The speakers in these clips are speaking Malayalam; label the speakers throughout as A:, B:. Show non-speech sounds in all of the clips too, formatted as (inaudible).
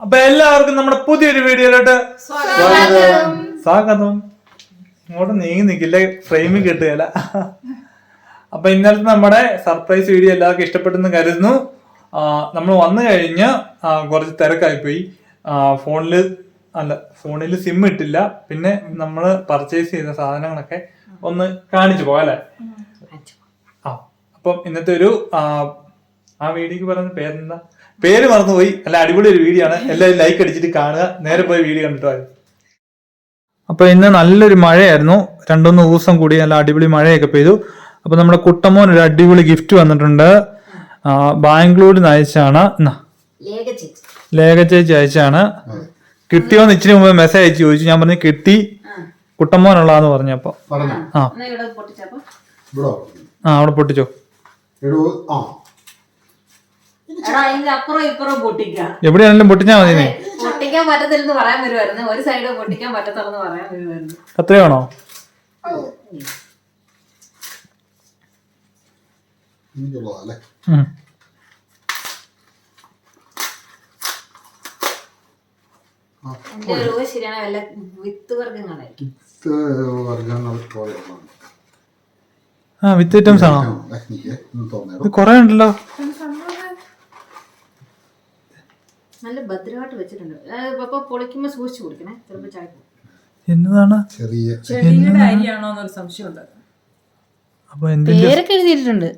A: അപ്പൊ എല്ലാവർക്കും നമ്മുടെ പുതിയൊരു വീഡിയോയിലോട്ട് സ്വാഗതം. ഇങ്ങോട്ട് നീങ്ങി നിൽക്കില്ല ഫ്രെയിമിൽ കിട്ടുകയല്ല. അപ്പൊ ഇന്നലത്തെ നമ്മുടെ സർപ്രൈസ് വീഡിയോ എല്ലാവർക്കും ഇഷ്ടപ്പെട്ടെന്ന് കരുതുന്നു. നമ്മൾ വന്നു കഴിഞ്ഞ് കുറച്ച് തിരക്കായിപ്പോയി ഫോണിൽ അല്ല ഫോണിൽ സിം ഇട്ടില്ല. പിന്നെ നമ്മൾ പർച്ചേസ് ചെയ്ത സാധനങ്ങളൊക്കെ ഒന്ന് കാണിച്ചു പോകാം അല്ലേ? ആ അപ്പം ഇന്നത്തെ ഒരു ആ, ആ വീഡിയോക്ക് പറയുന്ന പേരെന്താ? പേര് മറന്നുപോയി. അല്ല അടിപൊളി ഒരു വീഡിയോ ആണ്. എല്ലാവരും ലൈക്ക് അടിച്ചിട്ട് കാണുക. നേരെ പോയി വീഡിയോ കണ്ടിട്ട്. അപ്പൊ ഇന്ന് നല്ലൊരു മഴയായിരുന്നു. രണ്ടൊന്ന് ദിവസം കൂടി നല്ല അടിപൊളി മഴയൊക്കെ പെയ്തു. അപ്പൊ നമ്മുടെ കുട്ടമോൻ ഒരു അടിപൊളി ഗിഫ്റ്റ് വന്നിട്ടുണ്ട്. ബാംഗ്ലൂർ ബാംഗ്ലൂരിൽ നിന്ന് അയച്ചാണ്. എന്നാ,
B: ലേഖ ചേച്ചി.
A: അയച്ചാണ്. കിട്ടിയോന്ന് ഇച്ചിരി മുമ്പ് മെസ്സേജ് അയച്ചു ചോദിച്ചു. ഞാൻ പറഞ്ഞു കിട്ടി. കുട്ടമോനുള്ളതെന്ന് പറഞ്ഞപ്പോ
C: പറഞ്ഞോ
A: ആ. ആ അവിടെ പൊട്ടിച്ചോ.
C: ആ
B: എടാ അതിന്റെ അപ്പുറം ഇപ്പുറം പൊട്ടിക്കാം
A: എവിടെയാണെങ്കിലും പൊട്ടിച്ചാ മതി
B: പൊട്ടിക്കാൻ പറ്റത്തില്ലെന്ന് പറയാൻ വരുമായിരുന്നു ഒരു സൈഡ് പൊട്ടിക്കാൻ പറ്റത്തുള്ളെന്ന് പറയാൻ വരുമായിരുന്നു
A: അത്രയാണോ.
C: ആ
B: എന്റെ ഒരു ഊഹം ശരിയാണ് വല്ല വിത്ത് വർഗങ്ങളായിരിക്കും
C: ഇത് വർഗങ്ങൾ പോലെയുള്ളതാണ്
A: ആ വിത്ത് ഐറ്റംസ് ആണോ? ഇത് കൊറേ ഉണ്ടല്ലോ.
B: നല്ല ഭദ്രമായിട്ട് വെച്ചിട്ടുണ്ട്. അപ്പൊ പൊളിക്കുമ്പോ സൂക്ഷിച്ചു കൊടുക്കണേ. ചിലപ്പോ ചായ
A: എന്നതാണ്?
C: ചെറിയ
D: ചെടിയുടെ അരിയാണോ എന്നൊരു സംശയമുണ്ട്
A: അപ്പൊ എന്തിന്റെ
B: പേരൊക്കെ എഴുതിയിട്ടുണ്ട്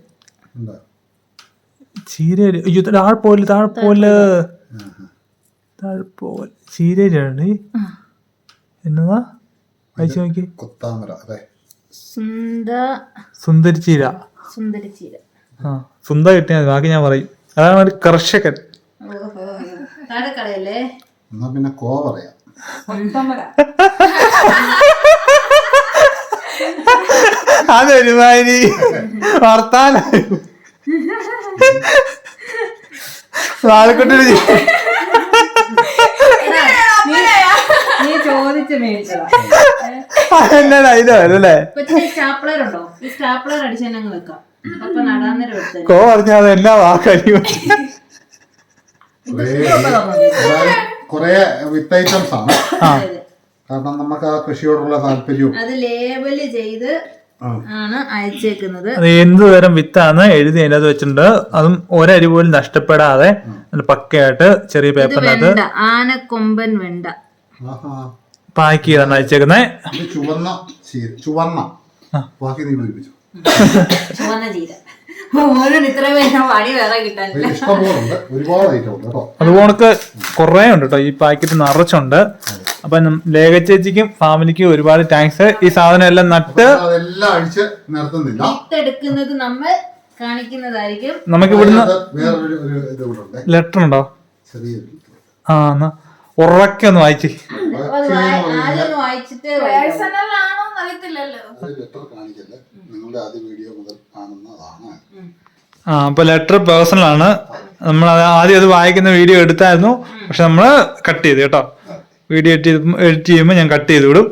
C: എന്താ?
A: ചീര അയ്യോ താഴ്പോലെ താഴ്പോൽ. താഴ്പോൽ ചീരയാണ് എന്നതാ? വായിച്ചു നോക്കി.
C: കൊത്താമര
A: സുന്ദരി ചീര.
B: സുന്ദരി ചീര.
A: ആ സുന്ദ കിട്ടിയാൽ ബാക്കി ഞാൻ പറയും. അതാണ് ഒരു കർഷകൻ.
B: ഓഹോ കളയല്ലേ
C: എന്നാ പിന്നെ കോ പറയാം.
A: അതൊരുമാതിരി വർത്താനായി നാളെക്കൊണ്ടൊരു
D: നീ ചോദിച്ച മേടിച്ചതാ.
A: അല്ലേ?
B: സ്റ്റാപ്ലർ ഉണ്ടോ ഈ സ്റ്റാപ്ലർ അടിച്ച് തന്നെ വെക്കാം. അപ്പൊ നടാന്നേരം
A: കോ പറഞ്ഞാൽ എന്നാ വാക്കരി
C: കുറേ വിത്ത് ഐറ്റംസ് ആണ്. കാരണം നമുക്ക് ആ കൃഷിയോടുള്ള താല്പര്യവും.
B: അത് ലേബൽ ചെയ്ത് ആണ് അയച്ചേക്കുന്നത്.
A: അത് എന്ത് തരം വിത്താന്ന് എഴുതി അതിനകത്ത് വെച്ചിട്ടുണ്ട്. അതും ഒരരി പോലും നഷ്ടപ്പെടാതെ പക്കയായിട്ട് ചെറിയ പേപ്പറിനകത്ത്
B: വെണ്ട ആനക്കൊമ്പൻ വെണ്ട.
C: ആഹാ.
A: പാക്ക് ചെയ്താണ് അയച്ചേക്കുന്നത്
C: ചുവന്ന ചുവന്ന. ബാക്കി നീ
B: ചുവന്ന ചീര. ഓരോന്ന് ഇത്ര പണി വേറെ കിട്ടാനില്ല.
C: ഇഷ്ടംപോലുണ്ട്. ഒരുപാട് ഐറ്റം ഉണ്ട് കേട്ടോ.
A: അതുപോണക്ക് കുറേ ഉണ്ട് കേട്ടോ. ഈ പാക്കറ്റ് നിറച്ചുണ്ട്. അപ്പൊ നം- ലേഖ ചേച്ചിക്കും ഫാമിലിക്കും ഒരുപാട് താങ്ക്സ് ഈ സാധനം എല്ലാം നട്ട്
C: അതെല്ലാം അഴിച്ച് നിർത്തുന്നില്ല.
B: എടുക്കുന്നത് നമ്മൾ കാണിക്കുന്നതായിരിക്കും.
A: നമുക്ക് ഇവിടുന്ന്
C: വേറൊരു ഒരു ഇത് ഇവിടെ ഉണ്ട്.
A: ലെറ്റർ ഉണ്ടോ?
C: ചെറിയൊരു
A: ആ എന്നാ. ഉറക്കെ ഒന്ന് വായിച്ച്.
B: ആദ്യം ഒന്ന് വായിച്ചിട്ട്.
C: അത് ലെറ്റർ കാണിക്കല്ലേ? നിങ്ങളുടെ ആദ്യ വീഡിയോ മുതൽ കാണുന്നതാണ്.
A: ആ അപ്പൊ ലെറ്റർ പേഴ്സണൽ ആണ്. നമ്മൾ ആദ്യം അത് വായിക്കുന്ന വീഡിയോ എടുത്തായിരുന്നു. പക്ഷെ നമ്മൾ കട്ട് ചെയ്തു കേട്ടോ. വീഡിയോ എഡിറ്റ് എഡിറ്റ് ചെയ്യുമ്പോൾ ഞാൻ കട്ട് ചെയ്ത് വിടും.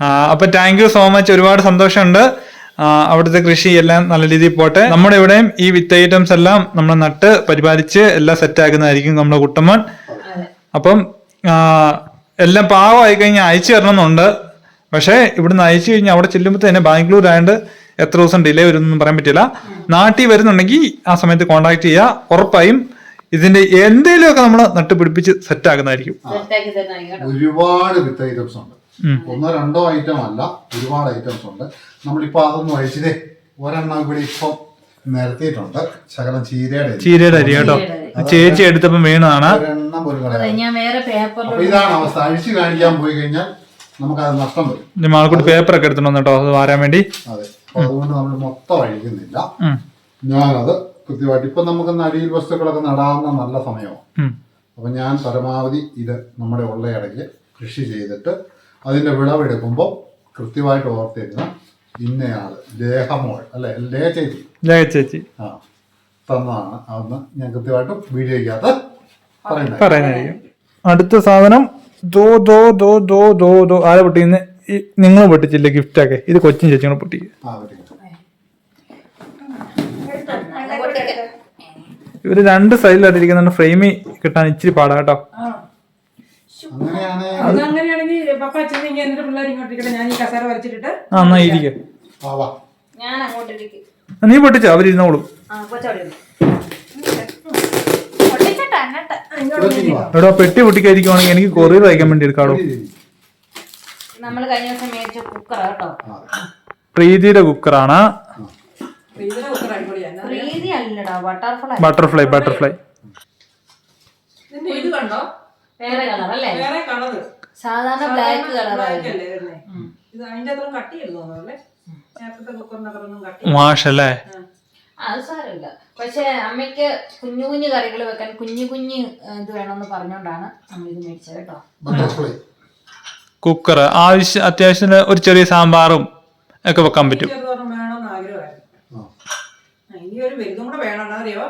A: അപ്പോൾ അപ്പൊ താങ്ക് യു സോ മച്ച് ഒരുപാട് സന്തോഷമുണ്ട്. ആ, അവിടുത്തെ കൃഷി എല്ലാം നല്ല രീതിയിൽ പോട്ടെ. നമ്മുടെ ഇവിടെയും ഈ വിത്ത് ഐറ്റംസ് എല്ലാം നമ്മൾ നട്ട് പരിപാലിച്ച് എല്ലാം സെറ്റ് ആക്കുന്നതായിരിക്കും നമ്മുടെ കുട്ടമ്മൻ. അപ്പം എല്ലാം പാവമായി കഴിഞ്ഞാൽ അയച്ചു തരണമെന്നുണ്ട്. പക്ഷേ ഇവിടുന്ന് അയച്ചു കഴിഞ്ഞാൽ അവിടെ ചെല്ലുമ്പോൾ തന്നെ ബാംഗ്ലൂർ ആയതുകൊണ്ട് എത്ര ദിവസം ഡിലേ വരുമെന്നൊന്നും പറയാൻ പറ്റില്ല. നാട്ടിൽ വരുന്നുണ്ടെങ്കിൽ ആ സമയത്ത് കോൺടാക്ട് ചെയ്യുക. ഉറപ്പായും ഇതിന്റെ എന്തെങ്കിലുമൊക്കെ നമ്മൾ നട്ടുപിടിപ്പിച്ച് സെറ്റ്
B: ആകുന്നതായിരിക്കും.
C: ഒരുപാട് വിത്ത് ഐറ്റംസ് ഉണ്ട്. ഒന്നോ രണ്ടോ ഐറ്റം അല്ല ഒരുപാട് ഐറ്റംസ് ഉണ്ട്. നമ്മളിപ്പോ അതൊന്നും അയച്ചതേ ഒരെണ്ണം ഇവിടെ ഇപ്പം നിരത്തിയിട്ടുണ്ട്. ശകലം ചീരയുടെ.
A: ചീരയുടെ അരി കേട്ടോ. ചേച്ചി എടുത്തപ്പം വീണതാണ്.
C: ഇതാണ് അവസ്ഥ. അഴിച്ചു കാണിക്കാൻ പോയി കഴിഞ്ഞാൽ നമുക്ക് അത് നഷ്ടം വരും.
A: പേപ്പർ ഒക്കെ എടുത്തിട്ടുണ്ടോ കേട്ടോ. അത് വാരാൻ വേണ്ടി.
C: അതെ. അതുകൊണ്ട് നമ്മൾ മൊത്തം അഴിക്കുന്നില്ല. ഞാനത് കൃത്യമായിട്ട് ഇപ്പൊ നമുക്ക് അടിയിൽ വസ്തുക്കളൊക്കെ നടാവുന്ന നല്ല സമയമാണ്. അപ്പൊ ഞാൻ പരമാവധി ഇത് നമ്മുടെ ഉള്ള ഇടയ്ക്ക് കൃഷി ചെയ്തിട്ട് അതിന്റെ വിളവെടുക്കുമ്പോൾ കൃത്യമായിട്ട് ഓർത്തിരുന്ന ഇന്നയാൾ ലേഹമോൾ അല്ലെ? ലേ ചേച്ചി
A: ലേ ചേച്ചി
C: ആ തന്നതാണ്. അതൊന്ന് ഞാൻ കൃത്യമായിട്ട് വീഡിയോയ്ക്കകത്ത് പറയുന്നത്
A: അടുത്ത സാധനം ദോ ദോ ദോ ദോ ദോ ദോ ആരെ പൊട്ടിക്കുന്ന? നിങ്ങൾ പൊട്ടിച്ചില്ലേ ഗിഫ്റ്റ് ഒക്കെ? ഇത് കൊച്ചിൻ ചേച്ചിയാണ്
C: പൊട്ടി.
A: ഇവർ രണ്ട് സൈഡിലായിട്ട് ഇരിക്കുന്നുണ്ട് ഫ്രെയിമിൽ കിട്ടാൻ ഇച്ചിരി പാടാ കേട്ടോ.
C: അങ്ങനെയാണ്
D: അത് അങ്ങനെയാണെങ്കിൽ പപ്പ അച്ഛൻ ഇങ്ങനെ എന്നിട്ട് പിള്ളേർ ഞാൻ ഈ കസാര വരച്ചിട്ടിട്ട്
A: ആ എന്നാ ഇരിക്കെ.
C: ആവാ
B: ഞാൻ അങ്ങോട്ടിരിക്കും
A: നീ പൊട്ടിച്ചോ? അവരിരുന്നോളും എടോ പെട്ടി പൊട്ടിക്കായിരിക്കുവാണെങ്കിൽ എനിക്ക് കൊറിയർ അയക്കാൻ വേണ്ടി എടുക്കാടോ?
B: നമ്മൾ കഴിഞ്ഞ ദിവസം മേടിച്ച കേട്ടോ.
A: പ്രീതിയുടെ കുക്കറാണ്
B: പ്രീതി അല്ലടാ ബട്ടർഫ്ലൈ
A: ബട്ടർഫ്ലൈ ബട്ടർഫ്ലൈ
D: ഇതിന്റെ ഇത് കണ്ടോ?
B: വേറെ കളർ അല്ലേ?
D: വേറെ
B: സാധാരണ ബ്ലാക്ക് കളർ
D: ഇത് അതിന്റെ അത്ര നേരത്തെ കുക്കറിന്റെ കട്ടി
A: മാഷല്ലേ
B: അത് സാരമില്ല. പക്ഷെ അമ്മയ്ക്ക് കുഞ്ഞു കുഞ്ഞു കറികൾ വെക്കാൻ കുഞ്ഞു കുഞ്ഞു ഇത് വേണമെന്ന് പറഞ്ഞോണ്ടാണ് നമ്മൾ ഇത് മേടിച്ചത് കേട്ടോ.
C: ബട്ടർഫ്ലൈ
A: കുക്കർ ആവശ്യം അത്യാവശ്യത്തിന് ഒരു ചെറിയ സാമ്പാറും ഒക്കെ വെക്കാൻ പറ്റും.
D: ഇനി ഒരു വലുതും കൂടെ വേണം അറിയോ?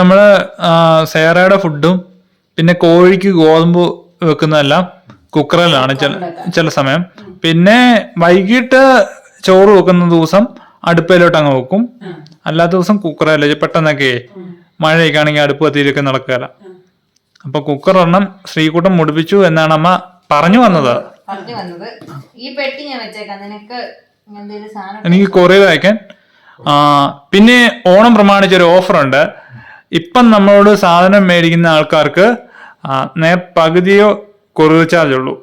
D: നമ്മൾ
A: സേറയുടെ ഫുഡും പിന്നെ കോഴിക്ക് ഗോതമ്പ് വെക്കുന്നതെല്ലാം കുക്കറിലാണ് ചില ചില സമയം. പിന്നെ വൈകിട്ട് ചോറ് വെക്കുന്ന ദിവസം അടുപ്പയിലോട്ട് അങ്ങ് വെക്കും. അല്ലാത്ത ദിവസം കുക്കറല്ലേ പെട്ടെന്നൊക്കെ മഴയൊക്കെ ആണെങ്കിൽ അടുപ്പ് കത്തിയിലൊക്കെ നടക്കുകയില്ല. അപ്പൊ കുക്കർ ഒരെണ്ണം ശ്രീകുട്ടം മുടിപ്പിച്ചു എന്നാണ് അമ്മ പറഞ്ഞു വന്നത്.
B: പറഞ്ഞു വന്നത്. ഈ പെട്ടി ഞാൻ വെച്ചേക്കാം. നിനക്ക് എന്തെങ്കിലും സാധനം
A: എനിക്ക് കൊറിയർ അയക്കാൻ. ആ, പിന്നെ ഓണം പ്രമാണിച്ച് ഒരു ഓഫർ ഉണ്ട്. ഇപ്പം നമ്മളോട് സാധനം മേടിക്കുന്ന ആൾക്കാർക്ക് നേ പകുതിയോ കൊറിയർ ചാർജ് ഉള്ളൂ.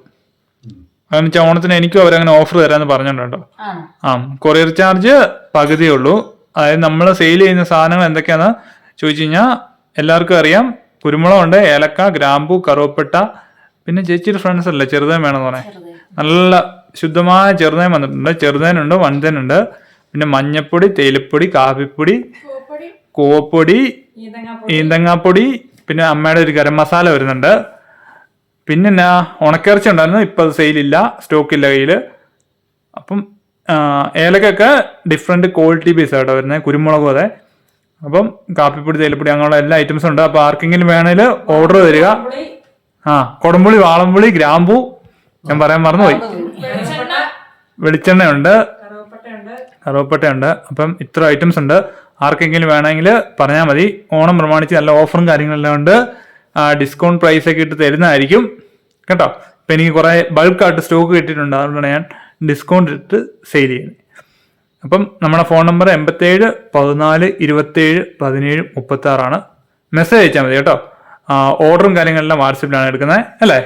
A: കാരണം വെച്ചാൽ ഓണത്തിന് എനിക്കും അവരങ്ങനെ ഓഫർ തരാന്ന് പറഞ്ഞിട്ടുണ്ടോ ആ കൊറിയർ ചാർജ് പകുതിയേ ഉള്ളൂ. അതായത് നമ്മൾ സെയിൽ ചെയ്യുന്ന സാധനങ്ങൾ എന്തൊക്കെയാണെന്ന് ചോദിച്ചു കഴിഞ്ഞാൽ എല്ലാവർക്കും അറിയാം. കുരുമുളകുണ്ട് ഏലക്ക ഗ്രാമ്പു കറുവപ്പട്ട. പിന്നെ ചേച്ചിയുടെ ഫ്രണ്ട്സ് അല്ലേ ചെറുതേൻ വേണമെന്ന് പറയാം നല്ല ശുദ്ധമായ ചെറുതേൻ വന്നിട്ടുണ്ട്. ചെറുതേനുണ്ട് വൻതേനുണ്ട്. പിന്നെ മഞ്ഞപ്പൊടി തേയിലപ്പൊടി കാപ്പിപ്പൊടി കോപ്പൊടി
D: ഈന്തങ്ങ
A: ഈന്തങ്ങാപ്പൊടി. പിന്നെ അമ്മയുടെ ഒരു ഗരം മസാല വരുന്നുണ്ട്. പിന്നെ എന്നാ ഉണക്കിറച്ചി ഉണ്ടായിരുന്നു. ഇപ്പം അത് സെയിലില്ല സ്റ്റോക്കില്ല കയ്യിൽ അപ്പം ഏലക്കൊക്കെ ഡിഫറെന്റ് ക്വാളിറ്റി പീസ് ആയിട്ടാണ് വരുന്നത് കുരുമുളകും അതെ. അപ്പം കാപ്പിപ്പൊടി തേയിലപ്പൊടി അങ്ങനെയുള്ള എല്ലാ ഐറ്റംസും ഉണ്ട്. അപ്പോൾ ആർക്കെങ്കിലും വേണേൽ ഓർഡർ തരിക. ആ കൊടംപുളി വാളംപുളി ഗ്രാമ്പു ഞാൻ പറയാൻ മറന്നുപോയി.
D: വെളിച്ചെണ്ണ
A: വെളിച്ചെണ്ണയുണ്ട്
D: കറുവപ്പട്ടയുണ്ട്.
A: അപ്പം ഇത്ര ഐറ്റംസ് ഉണ്ട്. ആർക്കെങ്കിലും വേണമെങ്കിൽ പറഞ്ഞാൽ മതി. ഓണം പ്രമാണിച്ച് നല്ല ഓഫറും കാര്യങ്ങളെല്ലാം ഉണ്ട്. ഡിസ്കൗണ്ട് പ്രൈസ് ഒക്കെ ഇട്ട് തരുന്നതായിരിക്കും. കേട്ടോ? അപ്പം എനിക്ക് കുറേ ബൾക്കായിട്ട് സ്റ്റോക്ക് കിട്ടിയിട്ടുണ്ട്. അതുകൊണ്ടാണ് ഞാൻ ഡിസ്കൗണ്ട് ഇട്ട് സെയിൽ ചെയ്യുന്നത്. അപ്പം നമ്മുടെ ഫോൺ നമ്പർ എൺപത്തേഴ് പതിനാല് ഇരുപത്തേഴ് പതിനേഴ് മുപ്പത്തി ആറാണ് മെസ്സേജ് അയച്ചാൽ മതി കേട്ടോ. ഓർഡറും കാര്യങ്ങളെല്ലാം വാട്സപ്പിലാണ് എടുക്കുന്നത് അല്ലേ?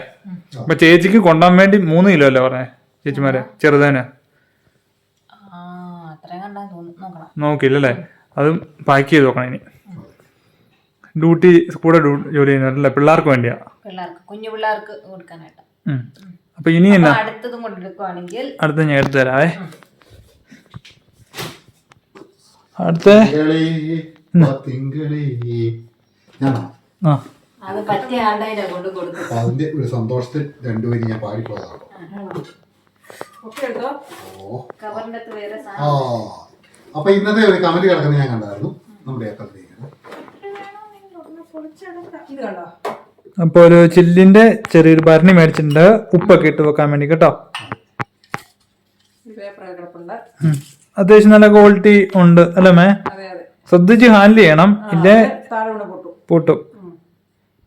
A: അപ്പൊ ചേച്ചിക്ക് കൊണ്ടുപോകാൻ വേണ്ടി മൂന്ന് കിലോ അല്ലേ പറഞ്ഞേ ചേച്ചിമാരെ ചെറുതേന്?
B: ആ
A: അല്ലേ? അതും പാക്ക് ചെയ്ത് നോക്കണം ഇനി. ഡ്യൂട്ടി കൂടെ ജോലി ചെയ്യുന്നവരല്ല? പിള്ളേർക്ക് വേണ്ടിയാ.
B: കുഞ്ഞു പിള്ളേർക്ക് കൊടുക്കാനായിട്ട്.
A: അപ്പൊ ഇനി എന്നാ?
B: അടുത്തതും
A: അടുത്ത ഞാൻ എടുത്തു തരാവേ അടുത്ത
C: തിങ്കളി തിങ്കളി ഞാനാ
A: ആ
B: അത് പറ്റിയ ആളുടെ കൊണ്ട് കൊടുക്കും
C: അപ്പൊ അതിന്റെ ഒരു സന്തോഷത്തിൽ രണ്ടുപേരും ഞാൻ പാടിപ്പോയതാണ് അപ്പൊ ഇന്നത്തെ ഒരു കമന്റ് കിടക്കുന്ന ഞാൻ കണ്ടായിരുന്നു. നമ്മുടെ
A: അപ്പൊ ഒരു ചില്ലിന്റെ ചെറിയൊരു ഭരണി മേടിച്ചിട്ടുണ്ട്. ഉപ്പൊക്കെ ഇട്ട് വെക്കാൻ വേണ്ടി കേട്ടോ.
D: ഈ പേപ്പർ കിടപ്പുണ്ട്.
A: അത്യാവശ്യം നല്ല ക്വാളിറ്റി ഉണ്ട് അല്ലേ മേ?
D: അതെ അതെ.
A: ശ്രദ്ധിച്ച് ഹാൻഡിൽ ചെയ്യണം. ഇല്ലേ
D: പൊട്ടും.
A: പൊട്ടും.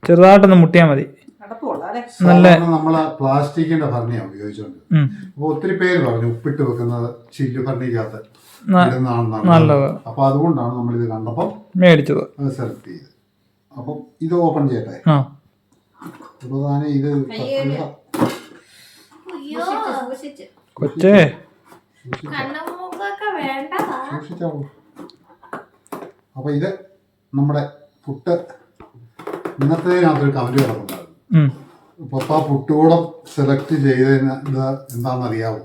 A: ചെറുതായിട്ടൊന്ന് മുട്ടിയാൽ മതി.
C: നല്ല നമ്മൾ പ്ലാസ്റ്റിക്കിന്റെ ഭരണിയാണ് ഉപയോഗിച്ചുകൊണ്ട്
A: ഉം.
C: അപ്പൊ ഒത്തിരി പേര് പറഞ്ഞു ഉപ്പിട്ട് വെക്കുന്നത് ചില്ലു ഭരണിക്കകത്ത്
A: നല്ലത്.
C: അപ്പൊ അതുകൊണ്ടാണ് നമ്മൾ ഇത് കണ്ടപ്പോ
A: മേടിച്ചത്.
C: സെലക്ട് ചെയ്ത്. അപ്പം ഇത് ഓപ്പൺ ചെയ്യട്ടെ? അപ്പൊ ഇത്
A: കൊച്ചേ.
C: അപ്പൊ ഇത് നമ്മുടെ പുട്ട്. ഇന്നത്തേനകത്തൊരു കമന്റ് കിടപ്പുണ്ടായിരുന്നു
A: ഉം.
C: പപ്പ പുട്ടുകൂടം സെലക്ട് ചെയ്തതിന് ഇത് എന്താണെന്നറിയാവോ?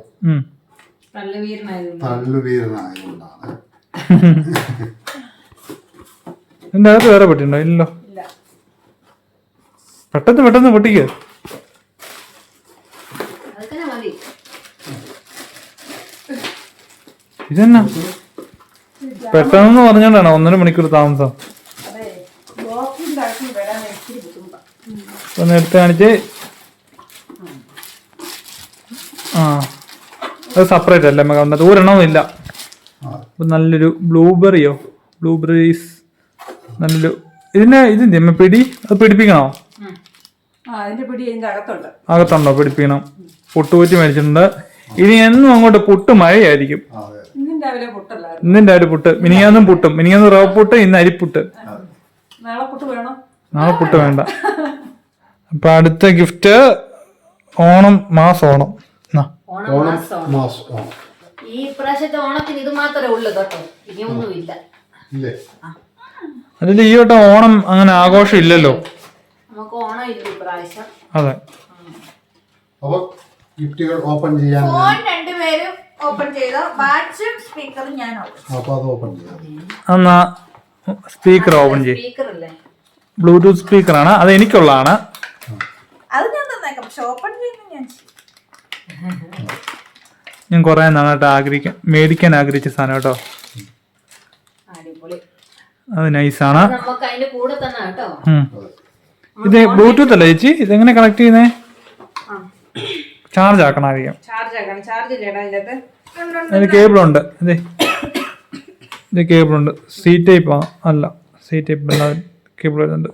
C: തള്ളുവീരനായതുകൊണ്ടാണ്.
A: എന്റെ അകത്ത് വേറെ പൊട്ടിയുണ്ടോ ഇല്ലല്ലോ.
D: ഇല്ല.
A: പെട്ടെന്ന് പെട്ടെന്ന് പൊട്ടിക്ക്
B: അതൊക്കെ മതി
A: ഇതെന്നാ? പെട്ടെന്ന് പറഞ്ഞോണ്ടാണ് ഒന്നര മണിക്കൂർ താമസം. ഒന്ന് എടുത്ത് കാണിച്ച്. ആ. അത് സെപ്പറേറ്റ് അല്ലേ നമുക്ക് അതിനകത്ത് ഒരെണ്ണവും ഇല്ല. നല്ലൊരു ബ്ലൂബെറിയോ ബ്ലൂബെറീസ് നല്ലൊരു ഇതിന് ഇതിന്റെ അമ്മ പിടി? അത് പിടിപ്പിക്കണോ?
D: അകത്തുണ്ട്.
A: പിടിപ്പിക്കണം. പൊട്ടുപൊറ്റി മേടിച്ചിട്ടുണ്ട് ഇനി എന്നും അങ്ങോട്ട് പൊട്ടു മഴയായിരിക്കും
D: ഇന്നും രാവിലെ
A: പുട്ട്. മിനിയാന്നും പുട്ടും. മിനിയാന്ന് റവ പുട്ട് ഇന്ന് അരിപ്പുട്ട്.
D: നാളെ പുട്ട് വേണം?
A: നാളെ പുട്ട് വേണ്ട. (laughs) അപ്പൊ അടുത്ത ഗിഫ്റ്റ് ഓണം മാസം ഓണം.
B: ഓണം മാസം
C: ഓണം.
B: ഈ പ്രാവശ്യത്തെ ഓണത്തിന് ഇത് മാത്രമേ ഉള്ളൂ കേട്ടോ. ഇനിയൊന്നുമില്ല.
C: ഇല്ല?
A: അതിൽ ഈ വട്ടം ഓണം അങ്ങനെ ആഘോഷം ഇല്ലല്ലോ.
B: നമുക്ക് ഓണം ഇല്ല ഇപ്രാവശ്യം
A: അതെ.
C: അപ്പൊ ഗിഫ്റ്റുകൾ ഓപ്പൺ ചെയ്യാൻ
E: രണ്ടുപേരും ഓപ്പൺ ചെയ്തോ വാച്ചും സ്പീക്കറും ഞാൻ ഓപ്പൺ
C: അപ്പൊ അത് ഓപ്പൺ ചെയ്യാം
A: എന്നാ സ്പീക്കർ ഓപ്പൺ ചെയ്യും.
B: സ്പീക്കർ അല്ലേ
A: ബ്ലൂടൂത്ത് സ്പീക്കറാണ് അത് എനിക്കുള്ളതാണ്.
E: അത് ഞാൻ തന്നേക്കാം. പക്ഷെ ഓപ്പൺ ചെയ്യുന്നത് ഞാൻ ചെയ്യും.
A: ഞാൻ കുറെ നാളായിട്ട് ആഗ്രഹിക്കാൻ മേടിക്കാൻ ആഗ്രഹിച്ച സാധനം കേട്ടോ.
B: അടിപൊളി.
A: അത് നൈസാണ്
B: നമുക്ക് അതിന്റെ കൂടെ തന്നെ കേട്ടോ.
A: ഉം. ഇത് ബ്ലൂടൂത്ത് അല്ലേ ചേച്ചി? ഇതെങ്ങനെ കണക്ട് ചെയ്യുന്നേ? ചാർജ് ആക്കണമായിരിക്കും.
D: ചാർജ് ആക്കണം. ചാർജ്
A: അതിന് കേബിൾ ഉണ്ട്. ഇതേ ഇത് കേബിൾ ഉണ്ട്. സി ടൈപ്പ് അല്ല സി ടൈപ്പ് അല്ല കേബിൾ വരുന്നുണ്ട്.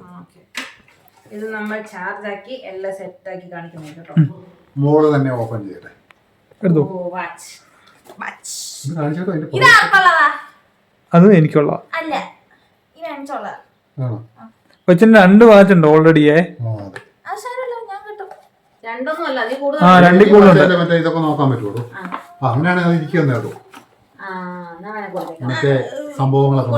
B: ഇത് നമ്മൾ ചാർജ് ആക്കി എല്ലാം സെറ്റ് ആക്കി കാണിക്കുന്നത് കേട്ടോ.
C: മോൾ തന്നെ ഓപ്പൺ ചെയ്യട്ടെ.
A: എടുത്തു?
B: വാച്ച്
E: വാച്ച്
C: ഇത്
E: ഇത് ആർക്കുള്ളതാ?
A: അത് എനിക്കുള്ള
E: അല്ല ഇത്
C: ആണോ?
A: കൊച്ചിന് രണ്ട് വാച്ച് ഉണ്ട് ഓൾറെഡിയേ
C: ആ അതെ
E: അത് സാരമല്ല ഞാൻ കിട്ടും
B: രണ്ടൊന്നും അല്ല അതിൽ
A: ആ
B: കൂടുതൽ
A: രണ്ടിൽ കൂടുതലുണ്ട്.
C: മറ്റേ- ഇതൊക്കെ നോക്കാൻ പറ്റുള്ളൂ. ആ. അങ്ങനെയാണെങ്കിൽ അത് ഇരിക്കുന്ന
B: കൊടുത്തേക്കാം
C: മറ്റേ സംഭവങ്ങളൊക്കെ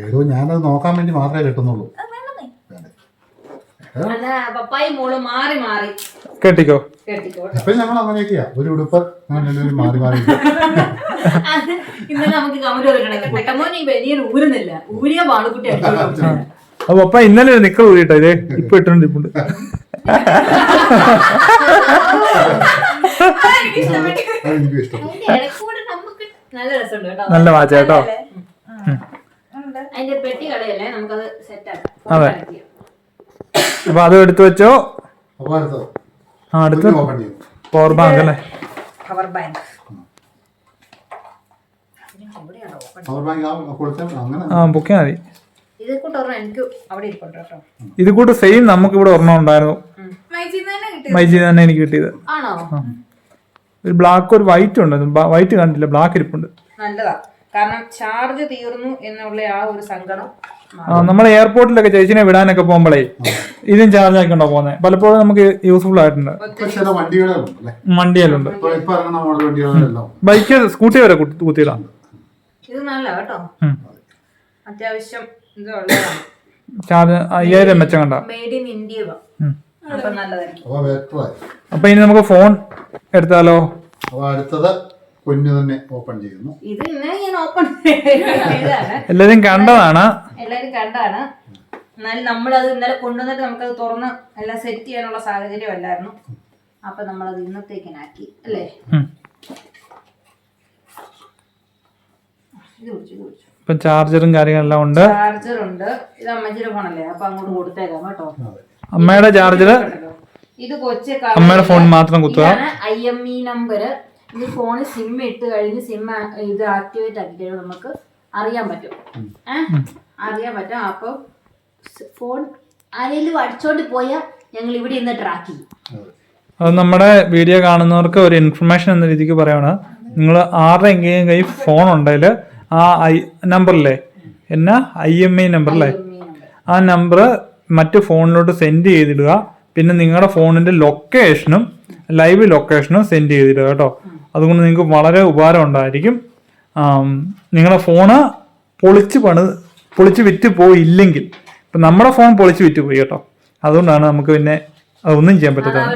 C: ഏതോ ഞാനത് നോക്കാൻ വേണ്ടി മാത്രമേ കിട്ടുന്നുള്ളൂ.
A: കേട്ടിക്കോ?
B: കേട്ടിക്കോ.
C: ഇപ്പൊ ഞങ്ങൾ അങ്ങനെയൊക്കെയാ. ഒരു ഉടുപ്പ് അങ്ങനെ മാറി മാറി
B: ഇന്നലെ നമുക്ക് കമന്റ്
A: അപ്പൊ ഇന്നലെ കൂടിയിട്ടോ ഇത്? ഇപ്പൊ ഇട്ടുണ്ട് ഇപ്പുണ്ട്.
B: നല്ല
A: വാച്ച കേട്ടോ. അതെ. അപ്പൊ അത് എടുത്തു വെച്ചോ? ആ അടുത്ത്
C: ചെയ്യും.
A: പവർ ബാങ്ക് അല്ലേ?
B: പവർ ബാങ്ക്
A: ബുക്ക് മതി.
B: ഇത് കേട്ടോ
A: സെയിം നമുക്ക് ഇവിടെ ഒരെണ്ണം ഉണ്ടായിരുന്നു. മൈജി തന്നെ എനിക്ക് കിട്ടിയത്.
B: ആണോ?
A: ഒരു ബ്ലാക്ക് ഒരു വൈറ്റ് ഉണ്ട്. വൈറ്റ് കണ്ടില്ല. ബ്ലാക്ക് ഇരിപ്പുണ്ട്.
B: നല്ലതാ. കാരണം ചാർജ് തീർന്നു എന്നുള്ള ആ ഒരു സങ്കടം
A: ആ നമ്മൾ എയർപോർട്ടിലൊക്കെ ചേച്ചിനെ വിടാനൊക്കെ പോകുമ്പോഴേ ഇതും ചാർജ് ആക്കിണ്ടോ പോകുന്നത് പലപ്പോഴും നമുക്ക് യൂസ്ഫുൾ ആയിട്ടുണ്ട്. വണ്ടിയാലുണ്ട്
C: വണ്ടികളുണ്ട്.
A: ബൈക്ക് സ്കൂട്ടി വരെ കുത്തിയതാ കുത്തിയിടാം.
B: ഇത് നല്ല കേട്ടോ. അത്യാവശ്യം ഇത് ഉള്ളതാണ്
A: ചാർജ് അയ്യായിരം മെച്ചം കണ്ട
B: മേഡ് ഇൻ ഇന്ത്യ. അപ്പൊ
C: ബെറ്ററായി.
A: ഇനി നമുക്ക് ഫോൺ എടുത്താലോ?
C: അപ്പൊ അടുത്തത് കുഞ്ഞു തന്നെ ഓപ്പൺ ചെയ്യുന്നു.
B: ഇത് ഇന്നലെ ഞാൻ ഓപ്പൺ ചെയ്തതാണ്.
A: എല്ലാരും കണ്ടതാണ്.
B: എല്ലാരും കണ്ടാണ് എന്നാലും നമ്മളത് ഇന്നലെ കൊണ്ടുവന്നിട്ട് നമുക്കത് തുറന്ന് എല്ലാം സെറ്റ് ചെയ്യാനുള്ള സാഹചര്യം അല്ലായിരുന്നു. അപ്പൊ നമ്മളത് ഇന്നത്തേക്കിനാക്കി അല്ലേ? ഇത് കുടിച്ചു ഇത് കുടിച്ചു.
A: ഇപ്പൊ ചാർജറും കാര്യങ്ങളെല്ലാം ഉണ്ട്.
B: ചാർജർ ഉണ്ട്. ഇത് അമ്മച്ചിയുടെ ഫോണല്ലേ അപ്പൊ അങ്ങോട്ട് കൊടുത്തേക്കാം കേട്ടോ.
A: അമ്മയുടെ ചാർജർ
B: ഇത് കൊച്ചു
A: അമ്മയുടെ ഫോൺ മാത്രം കുത്തുക.
B: ഐ എം ഇ നമ്പർ ഇത് ഫോണിൽ സിം ഇട്ട് കഴിഞ്ഞ് സിം ഇത് ആക്ടിവേറ്റ് ആക്കി കഴിയുമ്പോൾ നമുക്ക് അറിയാൻ പറ്റും. ഏഹ് അറിയാൻ പറ്റും. അപ്പോൾ ഫോൺ ആരെങ്കിലും അടിച്ചോണ്ട് പോയാൽ ഞങ്ങൾ ഇവിടെ ഇന്ന് ട്രാക്ക് ചെയ്യും.
C: അതെ
A: നമ്മുടെ വീഡിയോ കാണുന്നവർക്ക് ഒരു ഇൻഫർമേഷൻ എന്ന രീതിക്ക് പറയുകയാണ് നിങ്ങൾ ആരുടെയെങ്കിലും കൈ ഫോൺ ഉണ്ടെങ്കിൽ ആ ഐ നമ്പറില്ലേ എന്നാ ഐ എം ഐ
B: number.
A: ആ നമ്പർ മറ്റു ഫോണിലോട്ട് സെൻഡ് ചെയ്തിടുക. പിന്നെ നിങ്ങളുടെ ഫോണിന്റെ ലൊക്കേഷനും ലൈവ് ലൊക്കേഷനും സെൻഡ് ചെയ്തിടുക കേട്ടോ. അതുകൊണ്ട് നിങ്ങൾക്ക് വളരെ ഉപകാരം ഉണ്ടായിരിക്കും. നിങ്ങളുടെ ഫോണ് പൊളിച്ച് പണി പൊളിച്ച് വിറ്റ് പോയില്ലെങ്കിൽ ഇപ്പം നമ്മുടെ ഫോൺ പൊളിച്ച് വിറ്റ് പോയി കേട്ടോ. അതുകൊണ്ടാണ് നമുക്ക് പിന്നെ അതൊന്നും ചെയ്യാൻ പറ്റത്തില്ല.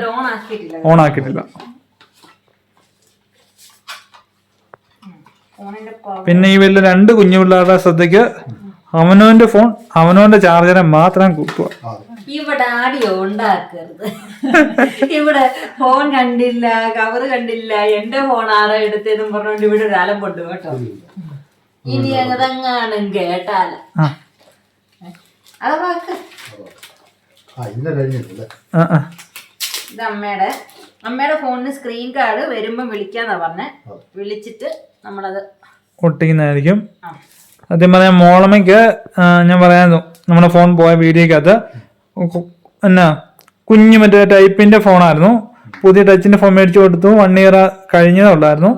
B: ഓൺ ആക്കിയിട്ടില്ല.
A: പിന്നെ ഈ വലിയ രണ്ട് കുഞ്ഞു പിള്ളേരുടെ ശ്രദ്ധയ്ക്ക് അവനവന്റെ ഫോൺ അവനോന്റെ ചാർജറെ മാത്രം കുത്തുക
C: അതെ
B: ഇവിടെ ആടിയോ ഉണ്ടാക്കരുത്. ഇവിടെ ഫോൺ കണ്ടില്ല കവർ കണ്ടില്ല എന്റെ ഫോൺ ആരാ എടുത്തതെന്നും പറഞ്ഞോണ്ട് ഇവിടെ ഒരു അലം കൊണ്ടു കേട്ടോ. ഇനി അങ്ങതങ്ങാനും കേട്ടാല. അത് വാക്ക്. ഇത് അമ്മയുടെ അമ്മയുടെ ഫോണിന് സ്ക്രീൻ കാർഡ് വരുമ്പം വിളിക്കാന്നാ പറഞ്ഞേ. വിളിച്ചിട്ട് നമ്മളത്
A: ഒട്ടിക്കുന്നതായിരിക്കും.
B: ആ.
A: സത്യം പറയാൻ മോളമ്മയ്ക്ക് ഞാൻ പറയാന്നു നമ്മുടെ ഫോൺ പോയ വീഡിയോക്കകത്ത് എന്നാ കുഞ്ഞു മറ്റേ ടൈപ്പിന്റെ ഫോണായിരുന്നു പുതിയ ടച്ചിന്റെ ഫോൺ മേടിച്ചു കൊടുത്തു. വൺ ഇയർ കഴിഞ്ഞതേ ഉള്ളായിരുന്നു.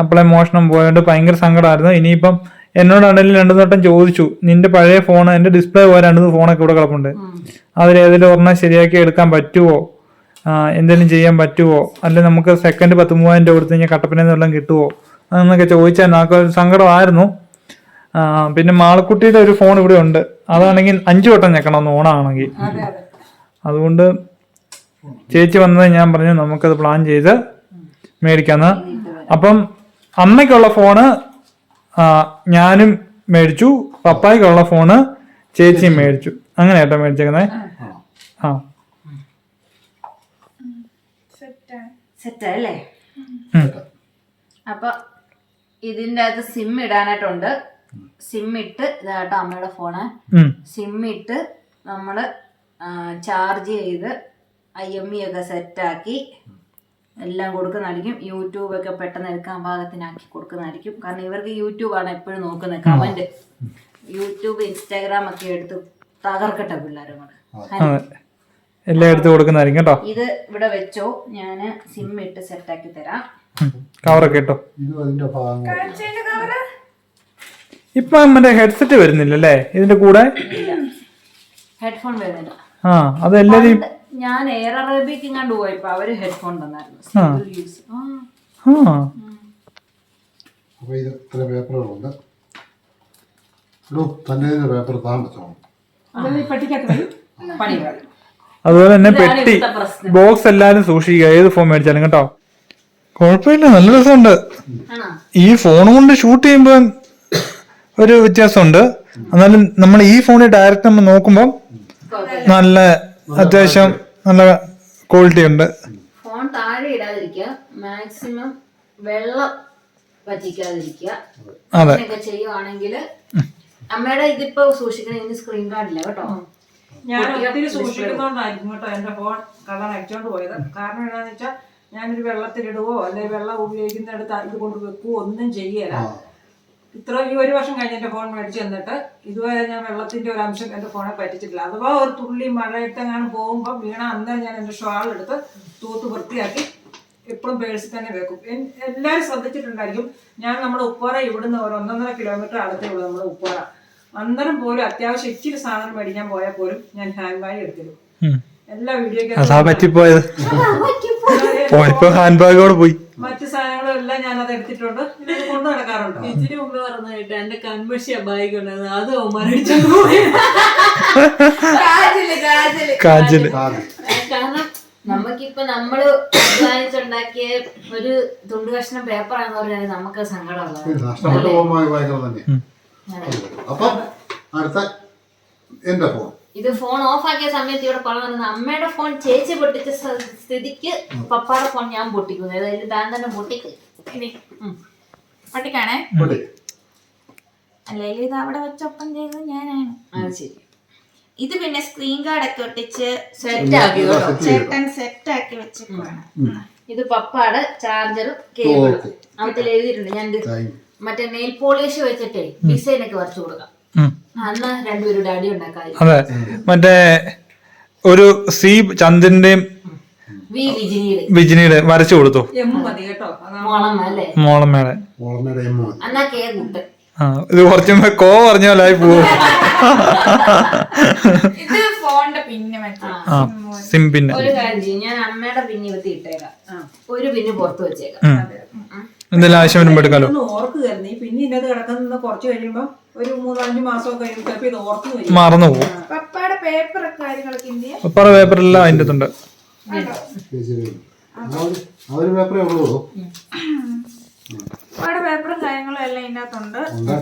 A: അപ്പോളെ മോഷണം പോയതുകൊണ്ട് ഭയങ്കര സങ്കടമായിരുന്നു ഇനിയിപ്പം എന്നോടാണെങ്കിലും രണ്ടു നോട്ടം ചോദിച്ചു നിന്റെ പഴയ ഫോൺ എന്റെ ഡിസ്പ്ലേ പോയ രണ്ടു ഫോണൊക്കെ ഇവിടെ കിടപ്പുണ്ട്. അതിലേതെങ്കിലും ഒരെണ്ണം ശരിയാക്കി എടുക്കാൻ പറ്റുമോ എന്തെങ്കിലും ചെയ്യാൻ പറ്റുമോ അല്ലെ നമുക്ക് സെക്കൻഡ് പത്ത് മൂവായിരം രൂപ കൊടുത്ത് കഴിഞ്ഞാൽ കട്ടപ്പനയിൽ കിട്ടുമോ എന്നൊക്കെ ചോദിച്ചാൽ നമുക്ക് സങ്കടമായിരുന്നു. പിന്നെ മാളക്കുട്ടിയുടെ ഒരു ഫോൺ ഇവിടെ ഉണ്ട്. അതാണെങ്കിൽ അഞ്ചു വട്ടം ഞെക്കണം ഒന്ന് ഓണാണെങ്കിൽ.
D: അതെ അതെ.
A: അതുകൊണ്ട് ചേച്ചി വന്നത് ഞാൻ പറഞ്ഞു നമുക്കത് പ്ലാൻ ചെയ്ത് മേടിക്കാന്ന്. അപ്പം അമ്മയ്ക്കുള്ള ഫോണ് ഞാനും മേടിച്ചു പപ്പായ്ക്കുള്ള ഫോണ് ചേച്ചിയും മേടിച്ചു. അങ്ങനെ ഏട്ടാ മേടിച്ചേക്കുന്നേ. ആ.
B: അപ്പൊ ഇതിന്റെ അകത്ത് സിം ഇടാനായിട്ടുണ്ട്. സിം ഇട്ട് ഇതാട്ടോ അമ്മയുടെ ഫോണ്. സിം ഇട്ട് നമ്മൾ ചാർജ് ചെയ്ത് ഐ എം ഇ ഒക്കെ സെറ്റാക്കി എല്ലാം കൊടുക്കുന്നതായിരിക്കും. യൂട്യൂബ് ഒക്കെ പെട്ടെന്ന് എടുക്കാൻ പാകത്തിനാക്കി കൊടുക്കുന്നതായിരിക്കും. കാരണം ഇവർക്ക് യൂട്യൂബാണ് എപ്പോഴും നോക്കുന്നത്. കമന്റ് യൂട്യൂബ് ഇൻസ്റ്റാഗ്രാം ഒക്കെ എടുത്ത് തകർക്കട്ടെ പിള്ളേരും കൂടെ
A: എല്ലാം എടുത്ത് കൊടുക്കുന്നതായിരിക്കും കേട്ടോ.
B: ഇത് ഇവിടെ വെച്ചോ. ഞാൻ സിം ഇട്ട് സെറ്റാക്കി തരാം.
A: കവറൊക്കെ കേട്ടോ
C: ഇത് അതിന്റെ ഭാഗങ്ങൾ
A: ഇപ്പൊ മറ്റേ ഹെഡ്സെറ്റ് വരുന്നില്ല വരുന്നില്ലല്ലേ? ഇതിന്റെ കൂടെ?
B: ഹെഡ്ഫോൺ വരുന്നില്ല.
A: ആ അത് എല്ലാരും
B: ഞാൻ എയർ അറേബ്യക്ക് കണ്ടു പോയപ്പോ അവർ ഹെഡ്ഫോൺ തന്നായിരുന്നു.
A: അതുപോലെ തന്നെ പെട്ടി. ബോക്സ് എല്ലാരും സൂക്ഷിക്കുക. ഏത് ഫോൺ മേടിച്ചാലും കേട്ടോ. കുഴപ്പമില്ല. നല്ല രസമുണ്ട്. ഈ ഫോൺ കൊണ്ട് ഷൂട്ട് ചെയ്യുമ്പോൾ ഒരു വ്യത്യാസമുണ്ട്. എന്നാലും നമ്മൾ ഈ ഫോണിൽ ഡയറക്റ്റ് നമ്മൾ നോക്കുമ്പോൾ നല്ല അത്യാവശ്യം നല്ല ക്വാളിറ്റി ഉണ്ട്.
B: ഫോൺ താഴെ ഇടാതിരിക്കുക. മാക്സിമം വെള്ളം പറ്റിക്കാതിരിക്കുക അങ്ങനെയൊക്കെ ചെയ്യുവാണെങ്കിൽ അമ്മയുടെ ഇതിപ്പോ സൂക്ഷിക്കണ ഇതിന് സ്ക്രീൻ കാർഡില്ല കേട്ടോ.
D: ഞാൻ ഒത്തിരി സൂക്ഷിക്കുന്നോണ്ടായിരിക്കും കേട്ടോ എന്റെ ഫോൺ കള്ളൻ അടിച്ചോണ്ട് പോയത്. കാരണം എന്താണെന്ന് വെച്ചാൽ ഞാനൊരു വെള്ളത്തിലിടുവോ അല്ലെങ്കിൽ വെള്ളം ഉപയോഗിക്കുന്നിടത്ത് ഇത് കൊണ്ട് വെക്കുവോ ഒന്നും ചെയ്യല ഇത്ര ഈ ഒരു വർഷം കഴിഞ്ഞ് എന്റെ ഫോൺ മേടിച്ചു തന്നിട്ട് ഇതുവരെ ഞാൻ വെള്ളത്തിന്റെ ഒരു അംശം എന്റെ ഫോണെ പറ്റിച്ചിട്ടില്ല. അഥവാ ഒരു തുള്ളി മഴയത്തെങ്ങാനും പോകുമ്പോൾ വീണ അന്നേരം ഞാൻ എന്റെ ഷാൾ എടുത്ത് തൂത്ത് വൃത്തിയാക്കി എപ്പോഴും പേഴ്സിൽ തന്നെ വെക്കും. എല്ലാവരും ശ്രദ്ധിച്ചിട്ടുണ്ടായിരിക്കും. ഞാൻ നമ്മുടെ ഉപ്പാറ ഇവിടുന്ന് ഒരു ഒന്നൊന്നര കിലോമീറ്റർ അടുത്തേ ഉള്ളൂ നമ്മുടെ ഉപ്പാറ. അന്നേരം പോലും അത്യാവശ്യം ഇച്ചിരി സാധനം മേടിക്കാൻ പോയാൽ പോലും ഞാൻ ഹാൻഡ് ബാഗ് എടുത്തിരുന്നു. എല്ലാ വീഡിയോയ്ക്ക്
A: പോയപ്പോ ഹാൻഡ് ബാഗോടെ പോയി.
D: മറ്റു സാധനങ്ങളും എല്ലാം ഞാൻ അത് എടുത്തിട്ടുണ്ട് കൊണ്ടു നടക്കാറുണ്ട്.
B: ഇച്ചിരി മുമ്പ് പറഞ്ഞു കേട്ടോ എന്റെ കൺമഷിയ ബാഗ് ഉണ്ടായിരുന്നു. അത് (laughs) പോയി.
A: കാജൽ
B: കാരണം നമുക്കിപ്പൊ നമ്മൾ അധ്വാനിച്ചുണ്ടാക്കിയ ഒരു തുണ്ട് കഷ്ണം പേപ്പറാന്ന് പറഞ്ഞാൽ നമുക്ക് സങ്കടമുള്ളത്
C: അപ്പൊ അടുത്ത എന്റെ ഫോൺ
B: ഇത് ഫോൺ ഓഫ് ആക്കിയ സമയത്ത് ഇവിടെ പറഞ്ഞു അമ്മയുടെ ഫോൺ ചേച്ചി പൊട്ടിച്ച സ്ഥിതിക്ക് പപ്പാടെ ഫോൺ ഞാൻ പൊട്ടിക്കുന്നു. അതായത് താൻ തന്നെ പൊട്ടിക്ക്.
E: പൊട്ടിക്കാണേ?
C: പൊട്ടി.
E: അല്ലെങ്കിൽ ഇത് അവിടെ വെച്ച് ഒപ്പം ചെയ്തത് ഞാനാണ്.
B: അത് ശരി.
E: ഇത് പിന്നെ സ്ക്രീൻ കാർഡ് ഒക്കെ ഒട്ടിച്ച്
B: സെറ്റ് ആക്കി
E: ചേട്ടൻ സെറ്റ് ആക്കി വെച്ചിട്ടുണ്ട്
B: ഇത് പപ്പാടെ ചാർജറും കേബിളും
C: അവിടുത്തെ
B: അതിൽ എഴുതിയിട്ടുണ്ട് ഞാൻ മറ്റേ നെയിൽ പോളിഷ് വെച്ചിട്ടേ ഡിസൈൻ ഒക്കെ വരച്ചു കൊടുക്കാം.
A: അതെ. മറ്റേ ഒരു സി ചന്ദ്രന്റെയും
B: വിജിനിയുടെ.
A: വരച്ചു കൊടുത്തു.
D: എം മതി കേട്ടോ. അതാ
B: മോളം അല്ലേ
A: മോളമ്മയുടെ
C: എം മതി.
B: കേ കൂട്ട്.
A: ആ ഇത് കുറച്ചും കോ പറഞ്ഞ പോലെ ആയി പോവും സിം പിന്നെ.
B: ഞാൻ അമ്മയുടെ പിന്നി കുത്തി ഇട്ടേക്കാം. ഒരു പിന്ന് പുറത്ത് വെച്ചേക്കാം.
A: എന്തെല്ലാം എന്തെങ്കിലും ആവശ്യം വരുമ്പോ എടുക്കാലോ.
D: ഒന്ന് ഓർക്കുകയായിരുന്നു പിന്നെ ഇന്നത് കിടക്കുന്ന കുറച്ച് കഴിയുമ്പോൾ ഒരു മൂന്നാലഞ്ച് മാസമൊക്കെ കഴിയുമ്പോൾ ചിലപ്പോൾ ഇത് ഓർത്ത് വരും.
A: മറന്നു പോകും.
E: പപ്പയുടെ പേപ്പർ കാര്യങ്ങളൊക്കെ ഇന്ത്യ
A: പപ്പാറ പേപ്പറെല്ലാം അതിന്റെ അകത്തുണ്ട്.
C: പേപ്പറേ ഉള്ളൂ.
E: പപ്പയുടെ പേപ്പറും കാര്യങ്ങളും എല്ലാം ഇതിനകത്തുണ്ട്
C: ഉണ്ട്.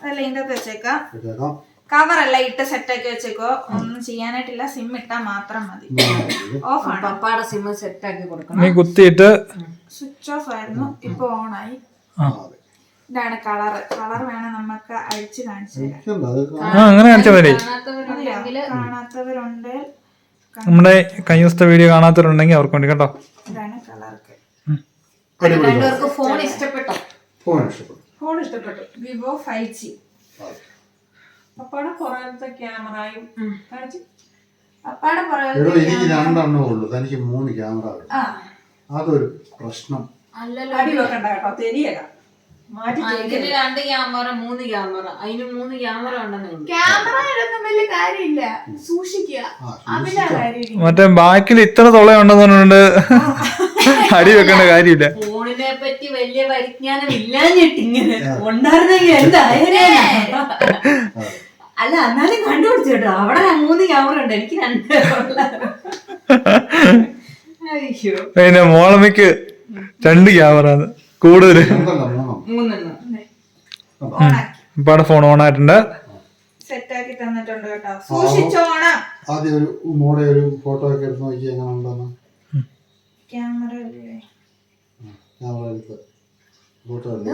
E: അതെല്ലാം ഇതിന്റെ അകത്ത് വെച്ചേക്കാം.
C: കേൾക്കാം
E: കവറെല്ലാം ഇട്ട് സെറ്റാക്കി വെച്ചേക്കോ. ഒന്നും ചെയ്യാനായിട്ടില്ല. സിം ഇട്ടാൽ മാത്രം മതി. ഓഫ് ആണ്.
B: പപ്പാടെ സിം സെറ്റ് ആക്കി കൊടുക്കണം.
A: നീ കുത്തിയിട്ട്
E: സ്വിച്ച് ഓഫ് ആയിരുന്നു. ഇപ്പൊ ഓൺ ആയി.
A: ആ.
E: ഇതാണ് കളർ കളർ വേണം നമുക്ക് അഴിച്ച് കാണിച്ചു
A: ആ അങ്ങനെ കാണിച്ചാൽ മതി.
B: കാണാത്തവരുണ്ടെങ്കിൽ
E: കാണാത്തവരുണ്ട്.
A: നമ്മുടെ കയ്യൂസ്ത വീഡിയോ കാണാത്തവരുണ്ടെങ്കിൽ അവർക്ക് വേണ്ടി കേട്ടോ
E: ഇതാണ് കളർക്ക്.
B: രണ്ടുപേർക്ക് ഫോൺ ഇഷ്ടപ്പെട്ടോ.
C: ഫോൺ ഇഷ്ടപ്പെട്ടു.
D: ഫോൺ ഇഷ്ടപ്പെട്ടു.
E: വിവോ ഫൈവ് ജി
D: പപ്പാടെ പുറകത്തെ ക്യാമറയും
C: എടോ
E: പുറകെ
C: എനിക്ക് രണ്ടെണ്ണേ ഉള്ളൂ. തനിക്ക് മൂന്ന് ക്യാമറ വേണം. അതൊരു പ്രശ്നം.
B: അല്ലല്ലോ.
D: അടി വെക്കണ്ട കേട്ടോ. തെരിയല മാറ്റി
B: രണ്ട് ക്യാമറ മൂന്ന് ക്യാമറ. അതിന് മൂന്ന് ക്യാമറ ഉണ്ടെന്ന്
E: ക്യാമറ ഇടൊന്നും വലിയ കാര്യമില്ല. സൂക്ഷിക്കുക. അതിലാ കാര്യം
A: മറ്റേ ബാക്കിൽ ഇത്ര തുളയുണ്ടെന്ന് ഉണ്ടെന്നുണ്ട്. (laughs) അടി വെക്കേണ്ട കാര്യമില്ല.
B: ഫോണിനെ പറ്റി വലിയ പരിജ്ഞാനം ഇല്ലാഞ്ഞിട്ട് ഇങ്ങനെ ഉണ്ടായിരുന്നെങ്കിൽ എന്തായാലേ (laughs) അല്ല? എന്നാലും കണ്ടുപിടിച്ചു കേട്ടോ. അവിടെ മൂന്ന് ക്യാമറ ഉണ്ട്. എനിക്ക് രണ്ട് (laughs) അയ്യോ.
A: പിന്നെ മോളമിക്ക് രണ്ട് ക്യാമറ കൂടുതൽ ഇപ്പാടെ ഫോൺ ഓൺ ആയിട്ടുണ്ട്.
E: സെറ്റാക്കി തന്നിട്ടുണ്ട് കേട്ടോ. സൂക്ഷിച്ചോണം.
C: ആദ്യം ഒരു മോടെ ഒരു ഫോട്ടോ ഒക്കെ എടുത്ത് നോക്കി എങ്ങനെ ഉണ്ടെന്ന്.
E: ക്യാമറ
C: ക്യാമറ എടുത്ത് ഫോട്ടോ എടുത്ത്.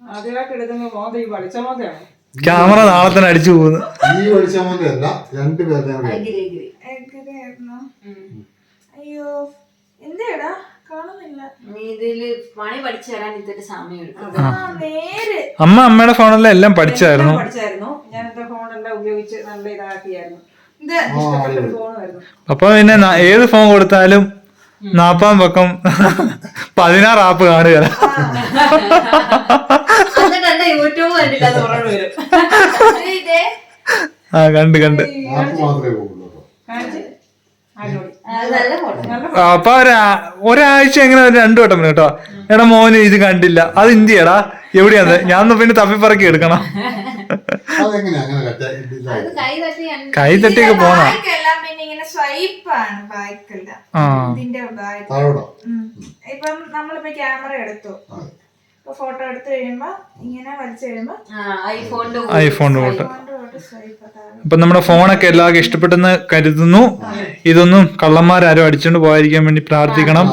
D: ആദ്യമായിട്ട് എടുക്കുന്ന ഈ വളിച്ച
A: ക്യാമറ നാളെ തന്നെ അടിച്ചു പോകുന്നു.
C: ഈ രണ്ടുപേരുടെ
E: അയ്യോ എന്തേടാ? കാണുന്നില്ല.
B: നീ ഇതിൽ പണി പഠിച്ചു തരാൻ ഇത്തിരി സമയം എടുക്കും.
A: അമ്മ അമ്മയുടെ ഫോണല്ല എല്ലാം പഠിച്ചായിരുന്നു.
D: പഠിച്ചായിരുന്നു. ഞാൻ എന്റെ ഫോണെല്ലാം ഉപയോഗിച്ച് നല്ല ഇതാക്കിയായിരുന്നു.
E: ഇത്
C: ഇഷ്ടപ്പെട്ട
D: ഫോണായിരുന്നു.
A: അപ്പൊ പിന്നെ ന- ഏത് ഫോൺ കൊടുത്താലും നാപ്പാം പക്കം പതിനാറ് ആപ്പ് കാണുക
B: എന്നിട്ട് എന്റെ യൂട്യൂബ് കണ്ടില്ല എന്ന് പറഞ്ഞു വരും.
E: ഇതേ.
A: ആ കണ്ട് കണ്ട്.
C: ആപ്പ് മാത്രമേ പോകുള്ളൂ
D: കാണിച്ച്.
A: അപ്പൊ ഒരാ- ഒരാഴ്ച എങ്ങനെ രണ്ടു വട്ടം കേട്ടോ. എടാ മോന് ഇത് കണ്ടില്ല. അത് ഇന്ത്യടാ എവിടെയാന്ന്? ഞാൻ പിന്നെ തപ്പിപ്പറക്കി എടുക്കണം.
C: അതെങ്ങനെയാ? അങ്ങനെ കട്ട
B: അത് കൈ
A: തട്ടിയൊക്കെ പോണ?
E: ഇപ്പം നമ്മളിപ്പോ ക്യാമറ എടുത്തു. ഫോട്ടോ എടുത്തു കഴിയുമ്പോ ഇങ്ങനെ വലിച്ചു കഴിയുമ്പോ
B: ആ, ഐഫോണിന്റെ
A: ഐഫോണിന്റെ അപ്പൊ നമ്മുടെ ഫോണൊക്കെ എല്ലാവർക്കും ഇഷ്ടപ്പെട്ടെന്ന് കരുതുന്നു. ഇതൊന്നും കള്ളന്മാരാരും അടിച്ചുകൊണ്ട് പോകാതിരിക്കാൻ വേണ്ടി പ്രാർത്ഥിക്കണം.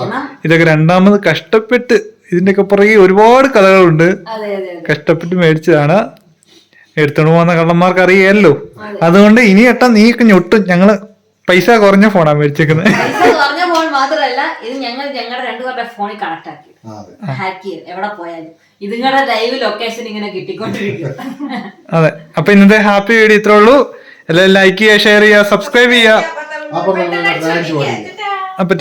A: ഇതൊക്കെ രണ്ടാമത് കഷ്ടപ്പെട്ട് ഇതിന്റെയൊക്കെ പുറകെ ഒരുപാട് കഥകളുണ്ട്.
B: അതെ അതെ അതെ.
A: കഷ്ടപ്പെട്ട് മേടിച്ചതാണ്. എടുത്തോണ്ട് പോകുന്ന കള്ളന്മാർക്ക് അറിയാമല്ലോ അതുകൊണ്ട് ഇനി ഏട്ടാ നീക്ക് ഞൊട്ടും ഞങ്ങൾ പൈസ കുറഞ്ഞ ഫോണാ മേടിച്ചേക്കുന്നത്
B: പൈസ കുറഞ്ഞ ഫോൺ മാത്രമല്ല ഇത് ഞങ്ങൾ ഞങ്ങളുടെ രണ്ടുപേരുടെ ഫോണിൽ കണക്ട് ആക്കി. ഹാക്ക് ചെയ്ത് എവിടെ പോയാലും. ഇതുങ്ങളുടെ ലൈവ് ലൊക്കേഷൻ ഇങ്ങനെ കിട്ടിക്കൊണ്ടിരിക്കും
A: അതെ. അപ്പൊ ഇന്നത്തെ ഹാപ്പി വീഡിയോ ഇത്രേ ഉള്ളൂ. എല്ലാവരും ലൈക്ക് ചെയ്യുക ഷെയർ ചെയ്യുക സബ്സ്ക്രൈബ് ചെയ്യുക. അപ്പൊ